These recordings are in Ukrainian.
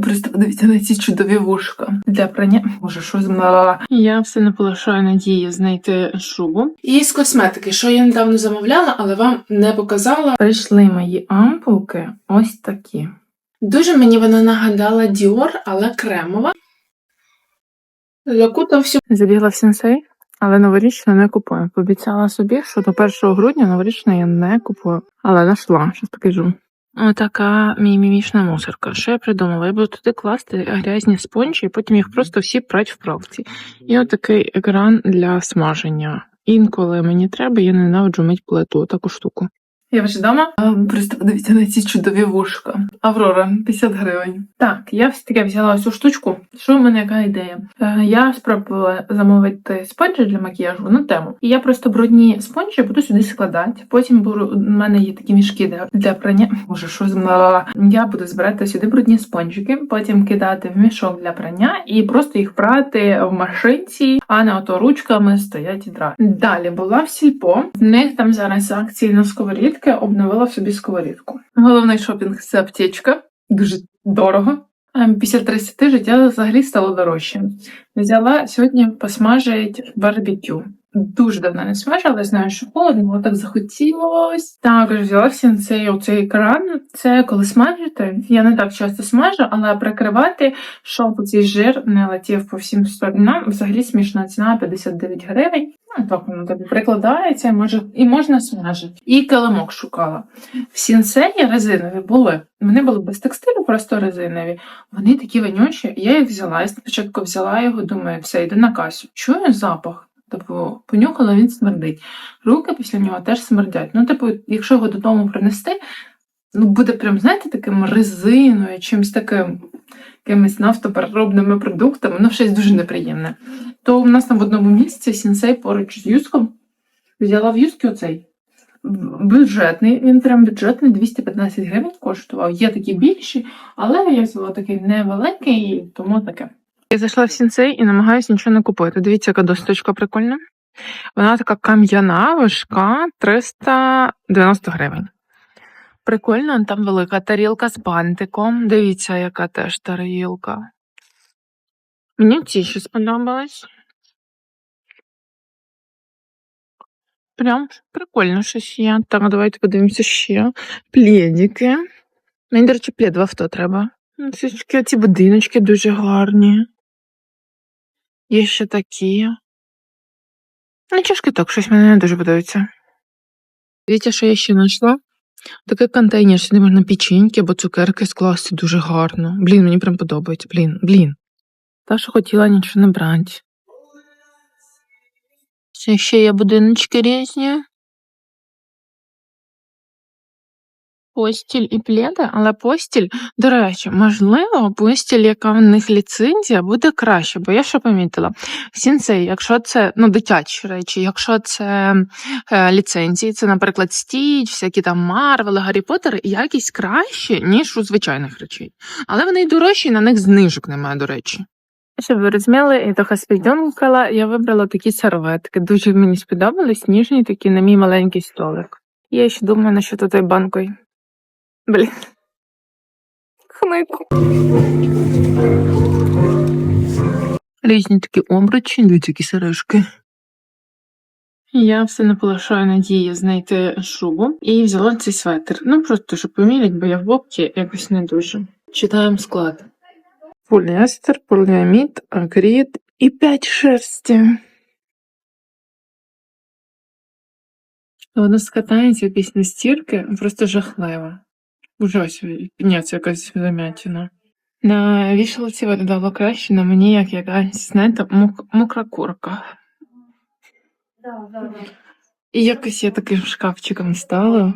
Просто подивіться на ці чудові вушка для прання. Може, що змала. Я все не полишаю надії знайти шубу. І з косметики, що я недавно замовляла, але вам не показала. Прийшли мої ампулки ось такі. Дуже мені вона нагадала Dior, але кремова. Яку всю забігла в сенсей, але новорічну не купую. Пообіцяла собі, що до 1 грудня новорічну я не купую. Але знайшла, щось покажу. Отака мій мімішна мусорка. Що я придумала? Я буду туди класти грязні спонжі, і потім їх просто всі прать в правці. І отакий екран для смаження. Інколи мені треба, я ненавиджу мить плиту, таку штуку. Я вже вдома. Просто подивіться на ці чудові вушка. Аврора, 50 гривень. Так, я все таки взяла цю штучку. Що в мене яка ідея? Е, я спробувала замовити спонжі для макіяжу на тему. І я просто брудні спонжі буду сюди складати. Потім буду, у мене є такі мішки для, прання. Може, що змала. Я буду збирати сюди брудні спонжики, потім кидати в мішок для прання і просто їх прати в машинці, а не ото ручками стоять і драти. Далі була в сільпо. В них там зараз акції на сковорідки, обновила собі сковорідку. Головний шопінг це аптечка, дуже дорого. Після 30 життя взагалі стало дорожче. Взяла сьогодні посмажить барбекю. Дуже давно не смажила, але знаю, що холодно, але так захотілось. Також взяла в сенсей оцей кран. Це коли смажити. Я не так часто смажу, але прикривати, щоб цей жир не летів по всім сторонам. Взагалі смішна ціна 59 гривень. Ну, так воно тобі прикладається, і може, і можна смажити. І килимок шукала. В сінсеї резинові були. Вони були без текстилю, просто резинові. Вони такі вонючі. Я їх взяла. Я спочатку взяла його, думаю, все, йду на касу. Чую запах. Типу, понюхала, він смердить. Руки після нього теж смердять. Ну, типу, якщо його додому принести, ну буде прям, знаєте, таким резиною, чимось таким якимись нафтопереробними продуктами, ну щось дуже неприємне. То в нас там в одному місці сінсей поруч з юском взяла в юскі оцей. Бюджетний, він прям бюджетний, 215 гривень коштував. Є такі більші, але я взяла такий невеликий, тому таке. Я зайшла в сінсей і намагаюся нічого не купити. Дивіться, яка досточка прикольна. Вона така кам'яна, важка, 390 гривень. Прикольно, там велика тарілка з бантиком. Дивіться, яка теж тарілка. Мені ці ще сподобались. Прям прикольно щось є. Так, давайте подивимося ще. Плєдіки. Мені, до речі, плід в авто треба. Ну, ці будиночки дуже гарні. Є ще такі. Ну, чашки так, щось мені не дуже подобається. Дивіться, що я ще знайшла. Такий контейнер, сюди можна печеньки або цукерки скласти дуже гарно. Блін, мені прям подобається. Блін, блін. Та, що хотіла, нічого не брати. Ще є будиночки різні. Постіль і пледи, але постіль, до речі, можливо, постіль, яка в них ліцензія, буде краще, бо я що помітила. Сінсей, якщо це ну, дитячі речі, якщо це е, ліцензії, це, наприклад, Стіч, всякі там Марвели, Гаррі Поттери, якість краще, ніж у звичайних речей. Але вони й дорожчі, і на них знижок немає, до речі. Щоб ви розуміли, і трохи спідьонкала, я вибрала такі серветки. Дуже мені сподобались, ніжні такі на мій маленький столик. Я ще думаю, на що тут банкою. Блін. Хнику. Різні такі обручі, дивіться, які сережки. Я все не полишаю надії знайти шубу і взяла цей светр. Ну, просто щоб поміряти, бо я в бобці якось не дуже. Читаємо склад. Поліестер, поліамід, акрит і 5 шерсті. Воно скатається після стірки просто жахливо. Уже ось ні, це якась замятина. На вішалці виглядало краще, на мені як якась, знаєте, мок- мокра курка. І якось я таким шкафчиком стала.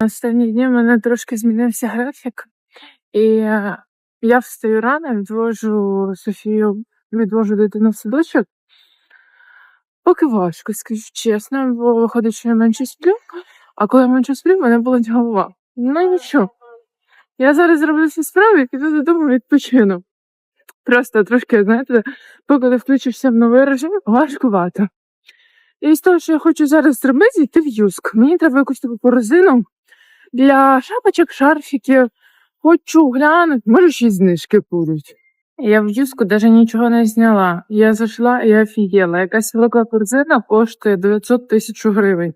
Останні дні в мене трошки змінився графік, і е, я встаю рано, відвожу Софію, відвожу дитину в садочок. Поки важко, скажу чесно, бо виходить, що я менше сплю, а коли менше сплю, мене болить голова. Ну нічого. Я зараз зроблю всі справи і піду додому відпочину. Просто трошки, знаєте, поки ти включишся в новий режим, важкувато. І з того, що я хочу зараз зробити, йти в юск. Мені треба якусь таку корзину для шапочок, шарфіків, Хочу глянути, може ще знижки будуть. Я в юску даже нічого не зняла. Я зайшла і офігела. Якась велика корзина коштує 900 тисяч гривень.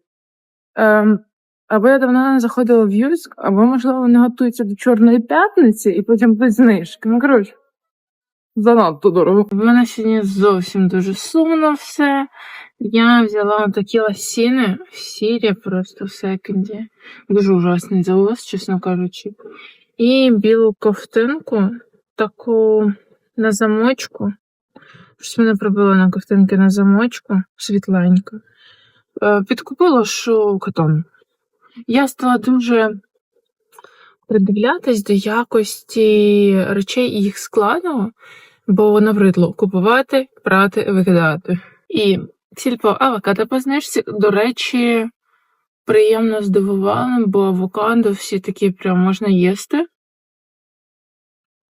Ем, або я давно не заходила в юск, або, можливо, вони готуються до Чорної п'ятниці і потім без знижки. Ну, коротше, занадто дорого. В мене сьогодні зовсім дуже сумно все. Я взяла такі лосіни в сірі просто в секонді. Дуже ужасний завоз, чесно кажучи. І білу ковтинку, таку на замочку. Щось мене прибило на ковтинки на замочку, світленько. Е, Підкупила, що катон. Я стала дуже придивлятись до якості речей і їх складу, бо набридло купувати, брати, викидати. І сільпо авокадо по знижці, до речі, приємно здивувала, бо авокадо всі такі прям можна їсти.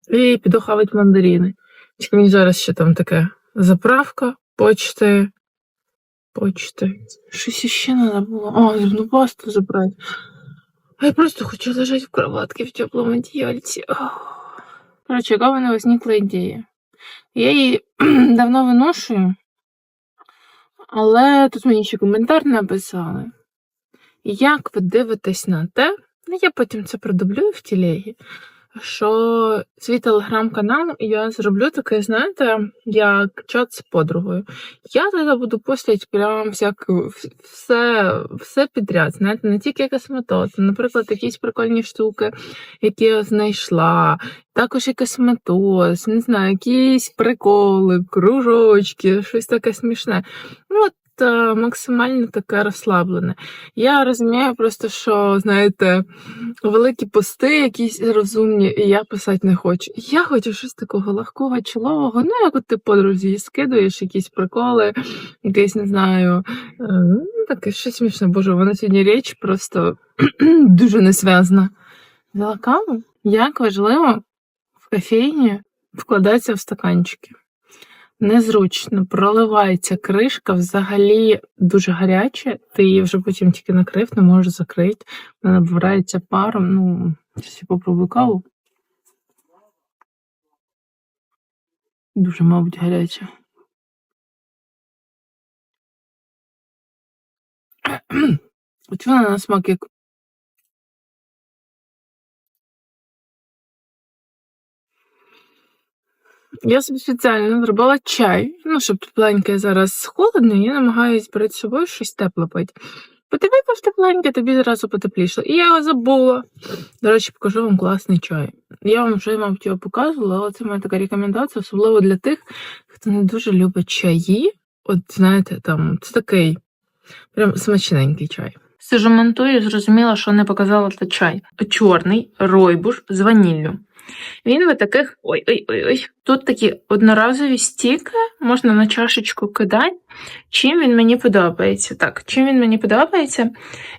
І піду хавать мандарини. Тільки мені зараз ще там таке заправка, почти. Почти. Щось іще треба було. О, зубну пасту забрати. А я просто хочу лежати в кроватці в теплому одіяльці. Коротше, яка в мене возникла ідея. Я її давно виношую, але тут мені ще коментар написали. Як ви дивитесь на те, ну я потім це продублюю в тілегі, що свій телеграм-канал я зроблю таке, знаєте, як чат з подругою. Я тоді буду постити прям всяку, все, все підряд, знаєте, не тільки косметоз, наприклад, якісь прикольні штуки, які я знайшла, також і косметоз, не знаю, якісь приколи, кружочки, щось таке смішне. Ну, от максимально таке розслаблене. Я розумію просто, що, знаєте, великі пости якісь розумні, і я писати не хочу. Я хочу щось такого легкого, чолового, ну, як от ти подрузі скидуєш якісь приколи, якийсь, не знаю, е, ну, таке щось смішне. Боже, вона сьогодні річ просто дуже несвязна. Взяла каву? Як важливо в кофейні вкладатися в стаканчики. Незручно, проливається кришка, взагалі дуже гаряче, ти її вже потім тільки накрив, не можеш закрити, вона набирається паром. Ну, зараз я попробую каву. Дуже, мабуть, гаряче. От вона на смак як Я собі спеціально зробила чай. Ну, щоб тепленьке зараз холодно, я намагаюсь брати з собою щось тепле пити. Бо випив тепленьке, тобі зразу потеплішало. І я його забула. До речі, покажу вам класний чай. Я вам вже, мабуть, його показувала, але це моя така рекомендація, особливо для тих, хто не дуже любить чаї. От, знаєте, там це такий прям смачненький чай. Сижу монтую, зрозуміла, що не показала це чай. Чорний ройбуш з ваніллю. Він в таких. Ой-ой-ой. Тут такі одноразові стіки, можна на чашечку кидати. Чим він мені подобається? Так, чим він мені подобається?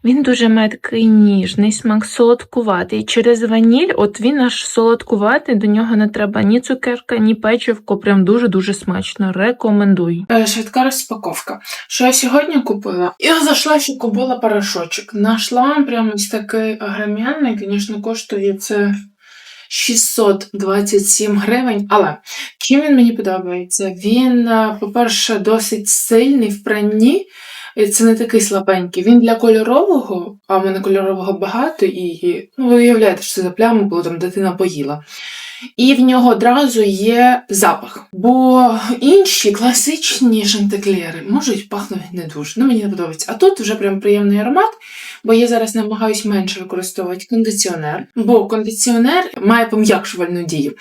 Він дуже має ніжний смак, солодкуватий. Через ваніль, от він аж солодкуватий, до нього не треба ні цукерка, ні печивко. Прям дуже-дуже смачно. Рекомендую. Е, швидка розпаковка. Що я сьогодні купила? Я зайшла, що купила порошочок. Нашла прямо ось такий агром'яний, звісно, коштує це. 627 гривень. Але чим він мені подобається? Він, е, по-перше, досить сильний в пранні. Це не такий слабенький. Він для кольорового, а в мене кольорового багато, і ну, ви уявляєте, що це за пляма, коли там дитина поїла. І в нього одразу є запах. Бо інші класичні шантеклери можуть пахнути не дуже. Ну, мені не подобається. А тут вже прям приємний аромат, бо я зараз намагаюсь менше використовувати кондиціонер, бо кондиціонер має пом'якшувальну дію.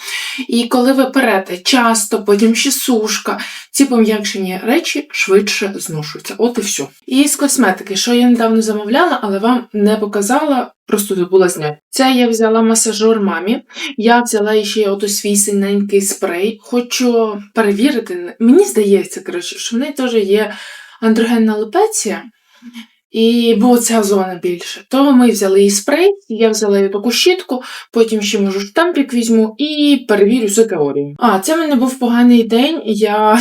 І коли ви перете часто, потім ще сушка, ці пом'якшені речі швидше зношуються. От і все. І з косметики, що я недавно замовляла, але вам не показала, просто забула зняти. Це я взяла масажер мамі. Я взяла ще ото свій синенький спрей. Хочу перевірити. Мені здається, коротше, що в неї теж є андрогенна алопеція. І бо ця зона більше. То ми взяли і спрей, я взяла і таку щітку, потім ще можу штампік візьму і перевірю за теорією. А, це в мене був поганий день. Я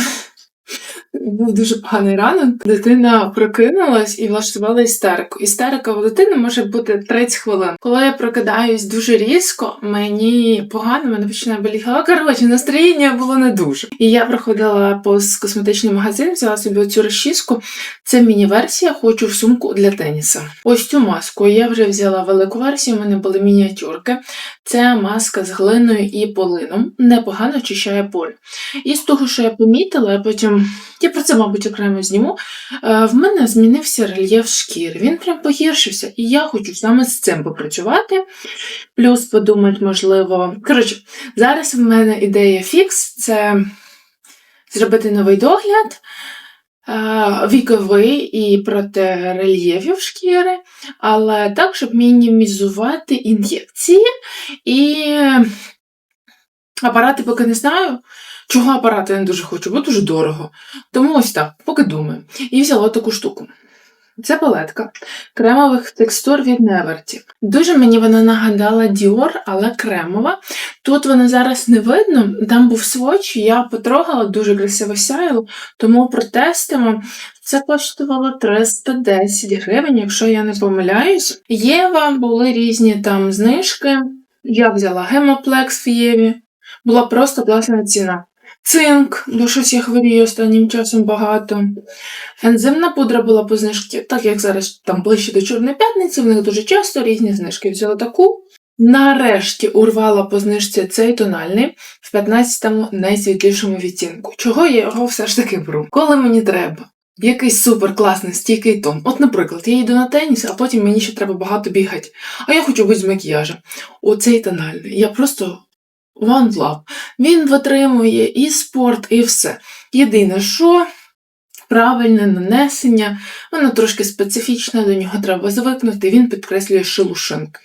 був дуже поганий ранок. Дитина прокинулась і влаштувала істерику. Істерика у дитини може бути 30 хвилин. Коли я прокидаюсь дуже різко, мені погано, мене починає боліти голова. Коротше, настроєння було не дуже. І я проходила повз косметичний магазин, взяла собі оцю розчіску. Це міні-версія, хочу в сумку для теніса. Ось цю маску я вже взяла велику версію, у мене були мініатюрки. Це маска з глиною і полином. Непогано очищає поль. І з того, що я помітила, я потім я про це, мабуть, окремо зніму. е, В мене змінився рельєф шкіри. Він прям погіршився, і я хочу саме з цим попрацювати. Плюс подумати, можливо. Коротше, зараз в мене ідея фікс це зробити новий догляд. е, Віковий і проти рельєфів шкіри, але так, щоб мінімізувати ін'єкції і апарати поки не знаю. Чого апарати я не дуже хочу, бо дуже дорого. Тому ось так, поки думаю. І взяла таку штуку. Це палетка кремових текстур від Неверті. Дуже мені вона нагадала Dior, але кремова. Тут вона зараз не видно, там був своч, я потрогала, дуже красиво сяяло, тому протестимо. Це коштувало 310 гривень, якщо я не помиляюсь. Єва були різні там знижки. Я взяла гемоплекс в Єві. Була просто класна ціна. Цинк, бо щось я хворію останнім часом багато. Ензимна пудра була по знижці, так як зараз там ближче до Чорної п'ятниці, в них дуже часто різні знижки. Взяла таку. Нарешті урвала по знижці цей тональний в 15-му найсвітлішому відтінку. Чого я його все ж таки беру? Коли мені треба. Якийсь супер класний стійкий тон. От, наприклад, я йду на теніс, а потім мені ще треба багато бігати. А я хочу бути з макіяжем. Оцей тональний. Я просто One Love. Він витримує і спорт, і все. Єдине, що правильне нанесення, воно трошки специфічне, до нього треба звикнути, він підкреслює шелушинки.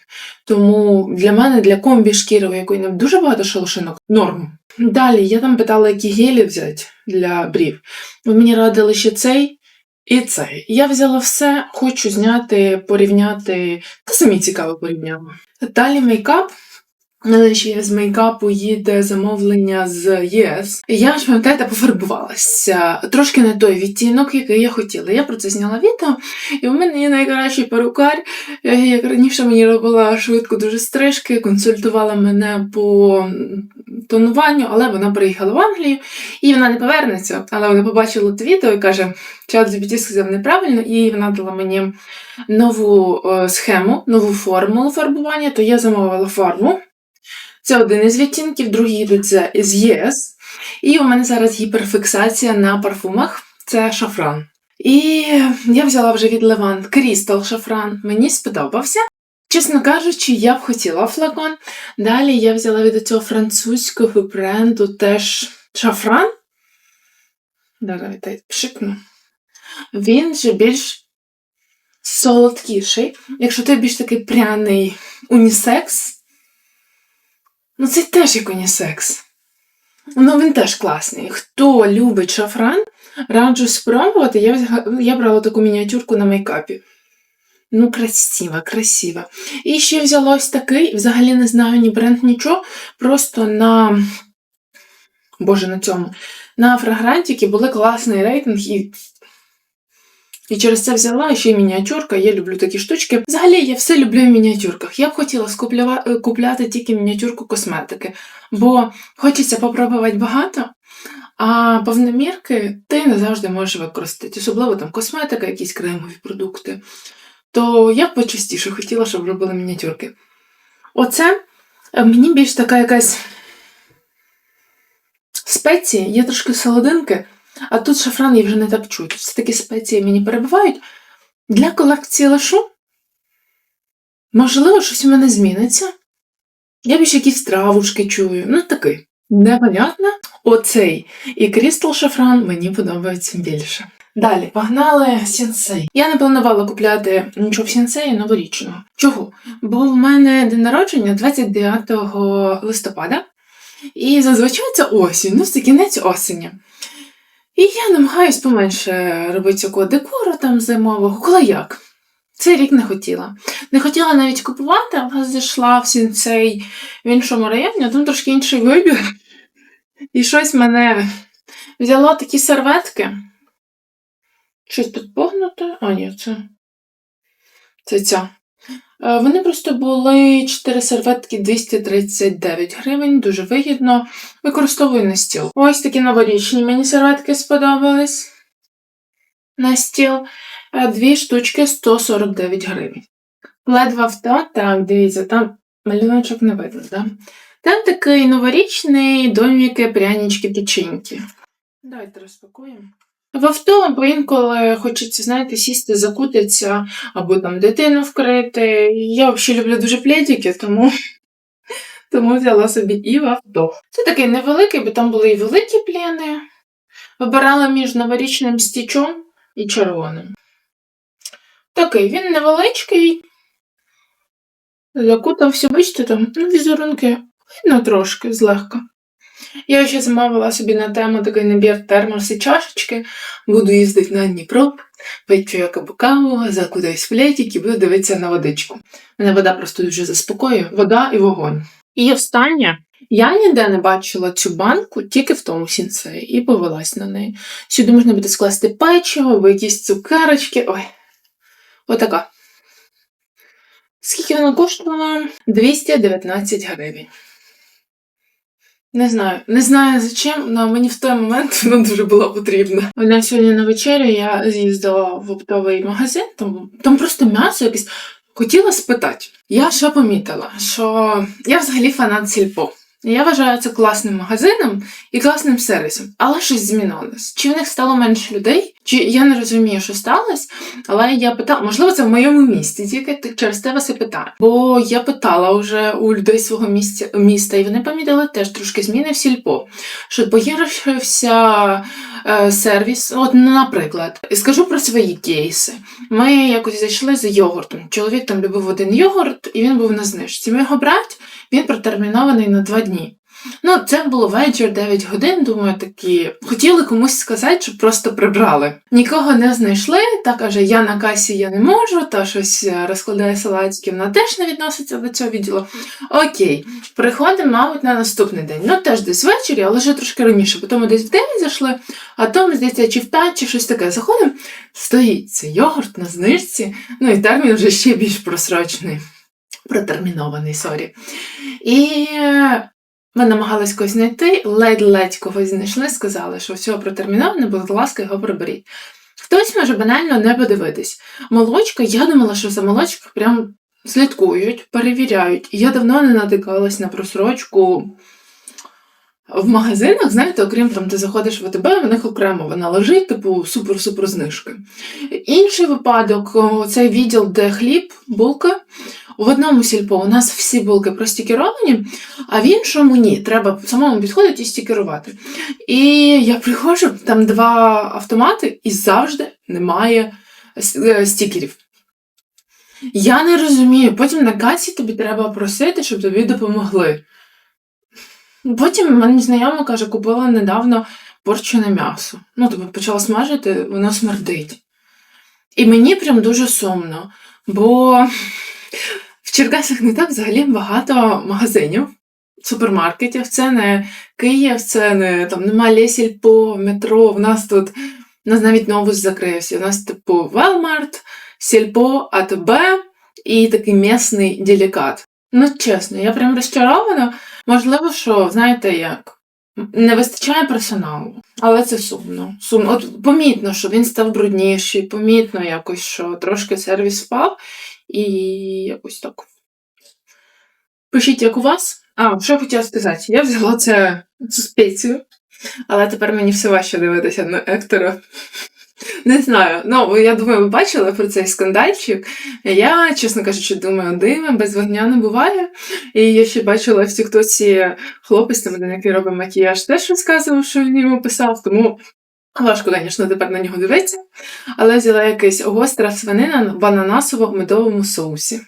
Тому для мене, для комбі шкіри, якої не дуже багато шелушинок, норм. Далі я там питала, які гелі взяти для брів. Ви мені радили ще цей. І цей. Я взяла все, хочу зняти, порівняти, та самі цікаво порівняла. Далі мейкап. Ще з мейкапу їде замовлення з ЄС. Я ж пам'ятаєте, пофарбувалася. Трошки не той відтінок, який я хотіла. Я про це зняла відео, і у мене є найкращий перукар. Як раніше мені робила швидко дуже стрижки, консультувала мене по тонуванню, але вона приїхала в Англію і вона не повернеться. Але вона побачила те відео і каже, чат GPT сказав неправильно, і вона дала мені нову е, схему, нову формулу фарбування, то я замовила фарбу. Це один із відтінків, другі йдуть з- ЄС. І у мене зараз гіперфіксація на парфумах це шафран. І я взяла вже від Левант Крістал шафран. Мені сподобався. Чесно кажучи, я б хотіла флакон. Далі я взяла від цього французького бренду теж шафран. Давайте пшикну. Він же більш солодкіший. Якщо той більш такий пряний унісекс, Ну, це теж як унісекс. Ну, він теж класний. Хто любить шафран, раджу спробувати. Я, я брала таку мініатюрку на мейкапі. Ну, красиво, красиво. І ще взяла ось такий, взагалі не знаю ні бренд, нічого. Просто на. Боже, на цьому. На фрагрантіки були класний рейтинг і. І через це взяла ще й мініатюрка. Я люблю такі штучки. Взагалі, я все люблю в мініатюрках. Я б хотіла е, купляти тільки мініатюрку косметики, бо хочеться попробувати багато, а повномірки ти не завжди можеш використати, особливо там косметика, якісь кремові продукти. То я б почастіше хотіла, щоб робили мініатюрки. Оце е, мені більш така якась спеції, є трошки солодинки, а тут шафран я вже не так чуть. Все-таки спеції мені перебувають. Для колекції лишу. Можливо, щось у мене зміниться. Я більше якісь травушки чую. Ну, такий. Непонятно. Оцей і Крістал Шафран мені подобається більше. Далі, погнали сенсей. Я не планувала купляти нічого в сенсеї новорічного. Чого? Бо в мене день народження 29 листопада, і зазвичай це осінь, ну це кінець осені. І я намагаюсь поменше робити цього декору там зимового, коли як. Цей рік не хотіла. Не хотіла навіть купувати, але зайшла в сінцей в іншому районі, а там трошки інший вибір. І щось мене взяло такі серветки. Щось тут погнуте. А, ні, це. Це ця. Е, Вони просто були 4 серветки 239 гривень, дуже вигідно. Використовую на стіл. Ось такі новорічні мені серветки сподобались. На стіл. Е, Дві штучки 149 гривень. Ледве авто, так, дивіться, там малюночок не видно, да? Там такий новорічний доміки, прянички, печеньки. Давайте розпакуємо. В авто або інколи хочеться, знаєте, сісти, закутитися, або там дитину вкрити. Я взагалі люблю дуже пледики, тому, тому взяла собі і в авто. Це такий невеликий, бо там були і великі плени. Вибирала між новорічним стічом і червоним. Такий він невеличкий. Закутався, бачите, там ну, візерунки видно трошки злегка. Я ще замовила собі на тему такий набір термос і чашечки. Буду їздити на Дніпро, пити каву, закутаюсь в плетик і буду дивитися на водичку. Мене вода просто дуже заспокоює. Вода і вогонь. І останнє. Я ніде не бачила цю банку, тільки в тому сінсеї, і повелась на неї. Сюди можна буде скласти печиво або якісь цукерочки. Ой, отака. Скільки вона коштувала? 219 гривень. Не знаю, не знаю за чим, але мені в той момент вона дуже була потрібна. Вона сьогодні на вечерю я з'їздила в оптовий магазин, там, там просто м'ясо якесь. Хотіла спитати. Я що помітила? Що я взагалі фанат сільпо. Я вважаю це класним магазином і класним сервісом, але щось змінилось. Чи в них стало менше людей? Чи я не розумію, що сталося, але я питала, можливо, це в моєму місті, тільки через те вас і питаю. Бо я питала вже у людей свого місця, міста, і вони помітили теж трошки зміни в сільпо. Що погіршився е, сервіс. От, наприклад, скажу про свої кейси. Ми якось зайшли за йогуртом. Чоловік там любив один йогурт, і він був на знижці. Ми його брати, він протермінований на два дні. Ну, це було вечір, 9 годин, думаю, такі. Хотіли комусь сказати, щоб просто прибрали. Нікого не знайшли, та каже, я на касі я не можу, та щось е, розкладає салатики, вона теж не відноситься до цього відділу. Окей, приходимо, мабуть, на наступний день. Ну, теж десь ввечері, але вже трошки раніше. Потім десь в 9 зайшли, а тому, здається, чи в 5, чи щось таке. Заходимо, стоїть цей йогурт на знижці, ну і термін вже ще більш просрочений. Протермінований, сорі. І е, ми намагались когось знайти, ледь-ледь когось знайшли, сказали, що все протерміноване, будь ласка, його приберіть. Хтось може банально не подивитись. Молочка, я думала, що за молочка прям слідкують, перевіряють. Я давно не натикалась на просрочку в магазинах, знаєте, окрім там, ти заходиш в АТБ, в них окремо вона лежить, типу супер-супер знижки. Інший випадок, цей відділ, де хліб, булка. В одному сільпо у нас всі булки простікеровані, а в іншому ні. Треба самому підходити і стікерувати. І я приходжу, там два автомати, і завжди немає е, стікерів. Я не розумію. Потім на касі тобі треба просити, щоб тобі допомогли. Потім мені знайома каже, купила недавно порчене м'ясо. Ну, тобто почала смажити, воно смердить. І мені прям дуже сумно, бо в Черкасах не так взагалі багато магазинів, супермаркетів. Це не Київ, це не там нема Лесільпо, метро. В нас тут у нас навіть новус закрився. У нас, типу, Walmart, Сільпо, АТБ і такий м'ясний делікат. Ну, чесно, я прям розчарована. Можливо, що, знаєте, як. Не вистачає персоналу, але це сумно. Сумно. От помітно, що він став брудніший, помітно якось, що трошки сервіс впав, і якось так. Пишіть, як у вас. А, що я хотіла сказати? Я взяла це цю але тепер мені все важче дивитися на Ектора. Не знаю. Ну, я думаю, ви бачили про цей скандальчик. Я, чесно кажучи, думаю, дима без вогня не буває. І я ще бачила в Тіктоці хлопець, там, який робить макіяж, теж розказував, що він йому писав, тому важко, звісно, тепер на нього дивитися. Але взяла якась гостра свинина в ананасово-медовому соусі.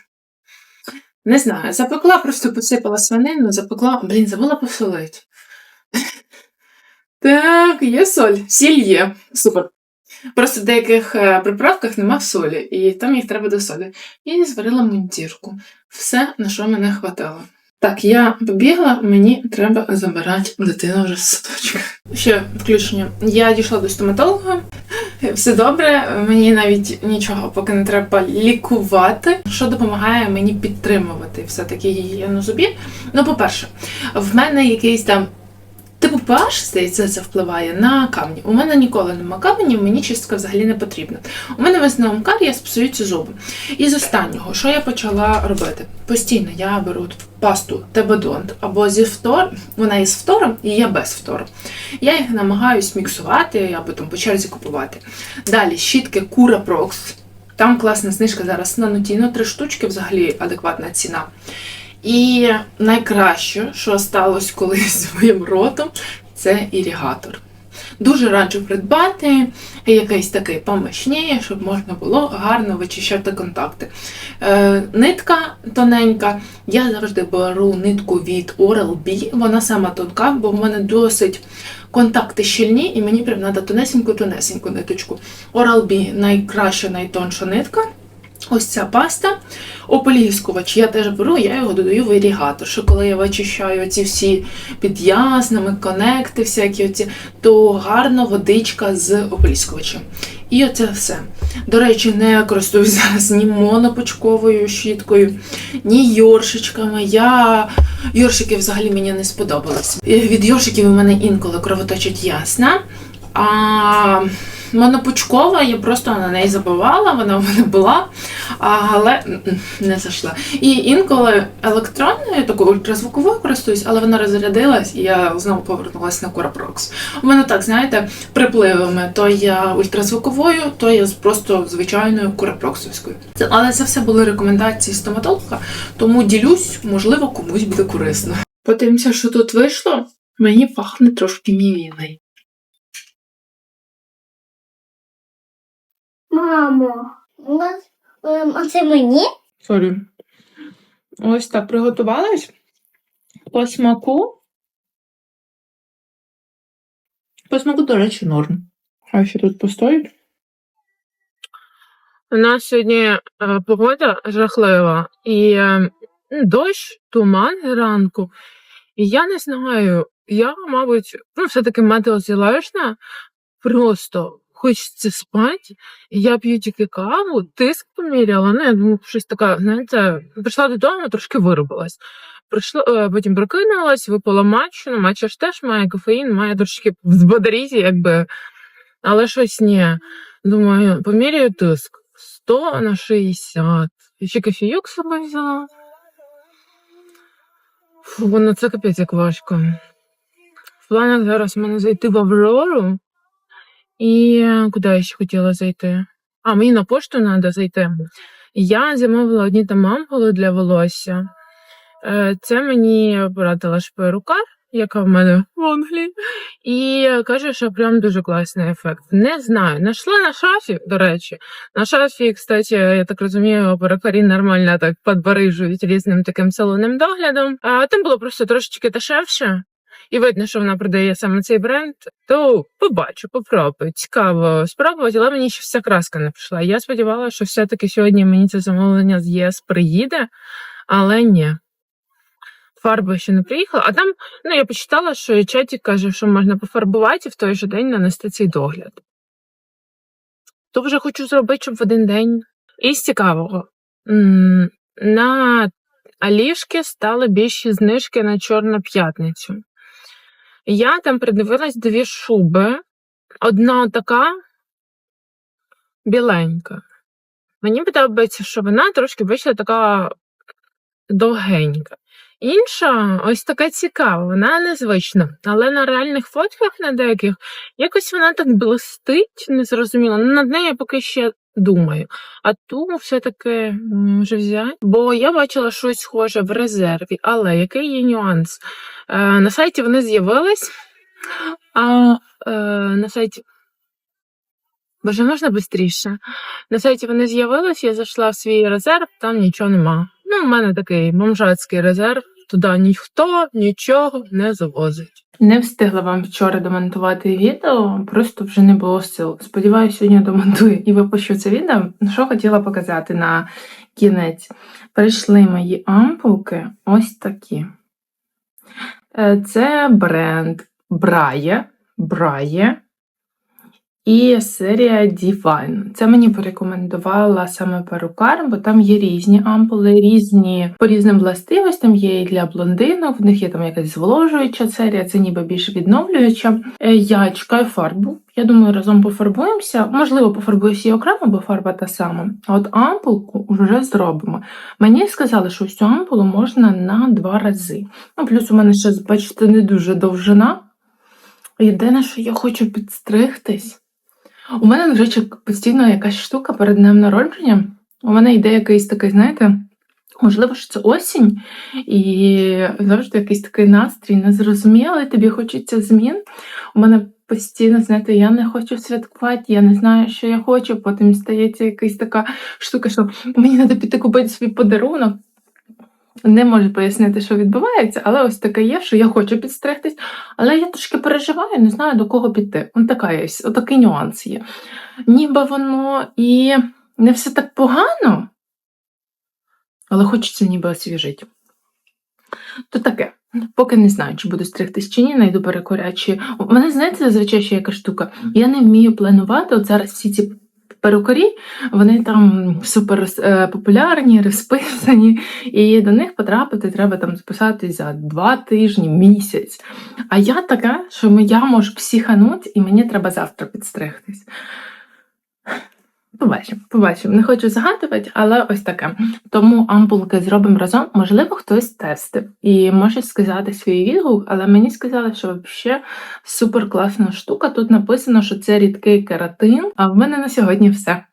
Не знаю, запекла, просто посипала свинину, запекла, блін, забула посолити. Так, є соль. Сіль є. Супер. Просто в деяких е, приправках нема солі, і там їх треба до солі. І зварила мундірку. Все, на що мене хватало. Так, я побігла, мені треба забирати дитину вже з садочка. Ще включення. Я дійшла до стоматолога. Все добре, мені навіть нічого поки не треба лікувати, що допомагає мені підтримувати все-таки гігієну зубів. Ну, по-перше, в мене якийсь там. Типу pH, здається, це впливає на камні. У мене ніколи нема каменів, мені чистка взагалі не потрібна. У мене в основному карієс псуються зуби. І з останнього, що я почала робити? Постійно я беру пасту Тебадонт або зі фтор, вона із фтором і є без фтору. Я їх намагаюсь міксувати або там по черзі купувати. Далі щітки Кура Прокс. Там класна знижка зараз на Нутіно, три штучки взагалі адекватна ціна. І найкраще, що сталося колись з моїм ротом, це іригатор. Дуже раджу придбати якийсь такий помощніє, щоб можна було гарно вичищати контакти. Е, нитка тоненька. Я завжди беру нитку від Oral-B, вона сама тонка, бо в мене досить контакти щільні, і мені прям треба тонесеньку-тонесеньку ниточку. Oral-B найкраща, найтонша нитка. Ось ця паста. Ополіскувач я теж беру, я його додаю в ірігатор. Що коли я вичищаю ці всі під яснами, конекти, всякі оці, то гарно водичка з ополіскувачем. І оце все. До речі, не користуюсь зараз ні монопочковою щіткою, ні йоршичками. Я йоршики взагалі мені не сподобались. Від йоршиків у мене інколи кровоточить ясна. А монопучкова, я просто на неї забувала, вона в мене була, але не зайшла. І інколи електронною, такою ультразвуковою користуюсь, але вона розрядилась, і я знову повернулася на Curaprox. У мене так, знаєте, припливами. То я ультразвуковою, то я просто звичайною. Це, але це все були рекомендації стоматолога, тому ділюсь, можливо, комусь буде корисно. Подивимося, що тут вийшло. Мені пахне трошки мівіною. Мамо, у нас а це мені? Сорі. Ось так приготувалась. По смаку. По смаку, до речі, норм. Хай ще тут постоїть. У нас сьогодні е, погода жахлива. І е, дощ, туман зранку. І я не знаю, я, мабуть, ну, все-таки метеозалежна, просто хочеться спати. Я п'ю тільки каву, тиск поміряла. Ну, я думаю, щось таке, знаєте, прийшла додому, трошки виробилась. Прийшла, е, потім прокинулась, випила матчу. Ну, матча ж теж має кофеїн, має трошки взбодріти, якби. Але щось ні. Думаю, поміряю тиск. 100 на 60. І ще кофійок з взяла. Фу, ну це капець як важко. В планах зараз в мене зайти в Аврору. І е, куди я ще хотіла зайти? А, мені на пошту треба зайти. Я замовила одні там ампули для волосся. Е, Це мені порадила шперукар, яка в мене в Англії. І каже, що прям дуже класний ефект. Не знаю. Нашла на шафі, до речі. На шафі, кстати, я так розумію, перукарі нормально так підбарижують різним таким салонним доглядом. А там було просто трошечки дешевше. І видно, що вона продає саме цей бренд, то побачу, попробую. Цікаво спробувати, але мені ще вся краска не прийшла. Я сподівалася, що все-таки сьогодні мені це замовлення з ЄС приїде, але ні. Фарба ще не приїхала. А там, ну я почитала, що чаті каже, що можна пофарбувати і в той же день нанести цей догляд. То вже хочу зробити, щоб в один день. І з цікавого. На Алішки стали більші знижки на Чорну п'ятницю. Я там придивилась дві шуби. Одна така біленька. Мені подобається, що вона трошки вийшла така довгенька. Інша ось така цікава, вона незвична, але на реальних фотках на деяких якось вона так блистить, незрозуміло. Ну, над нею поки ще думаю. А ту все-таки може взяти. Бо я бачила щось схоже в резерві, але який є нюанс? Е, на сайті вони з'явились, а е, на сайті. Боже, можна швидше? На сайті вони з'явились, я зайшла в свій резерв, там нічого нема. Ну, у мене такий бомжацький резерв, туди ніхто нічого не завозить. Не встигла вам вчора домонтувати відео, просто вже не було сил. Сподіваюся, сьогодні домонтую і випущу це відео. Що хотіла показати на кінець. Прийшли мої ампулки ось такі. Е, Це бренд Брає. Брає. І серія Divine. Це мені порекомендувала саме перукар, бо там є різні ампули, різні по різним властивостям. Є і для блондинок, в них є там якась зволожуюча серія, це ніби більш відновлююча. Е, Я чекаю фарбу. Я думаю, разом пофарбуємося. Можливо, пофарбуюся і окремо, бо фарба та сама. А от ампулку вже зробимо. Мені сказали, що цю ампулу можна на два рази. Ну, плюс у мене ще, бачите, не дуже довжина. Єдине, що я хочу підстригтись. У мене, речі, постійно якась штука перед днем народження. У мене йде якийсь такий, знаєте, можливо, що це осінь, і завжди якийсь такий настрій незрозумілий, тобі хочеться змін. У мене постійно, знаєте, я не хочу святкувати, я не знаю, що я хочу. Потім стається якась така штука, що мені треба піти купити свій подарунок. Не можу пояснити, що відбувається, але ось таке є, що я хочу підстригтись, але я трошки переживаю, не знаю до кого піти. Ось така є, отакий нюанс є. Ніби воно і не все так погано, але хочеться ніби освіжити. То таке. Поки не знаю, чи буду стригтись чи ні, найду перекорячі. У знаєте, зазвичай ще яка штука. Я не вмію планувати. От зараз всі ці перукарі, вони там супер е, популярні, розписані, і до них потрапити треба там записатись за два тижні, місяць. А я така, що я можу психануть, і мені треба завтра підстригтись. Побачимо, побачимо. Не хочу загадувати, але ось таке. Тому ампулки зробимо разом. Можливо, хтось тестив і може сказати свій відгук, але мені сказали, що взагалі супер класна штука. Тут написано, що це рідкий кератин. А в мене на сьогодні все.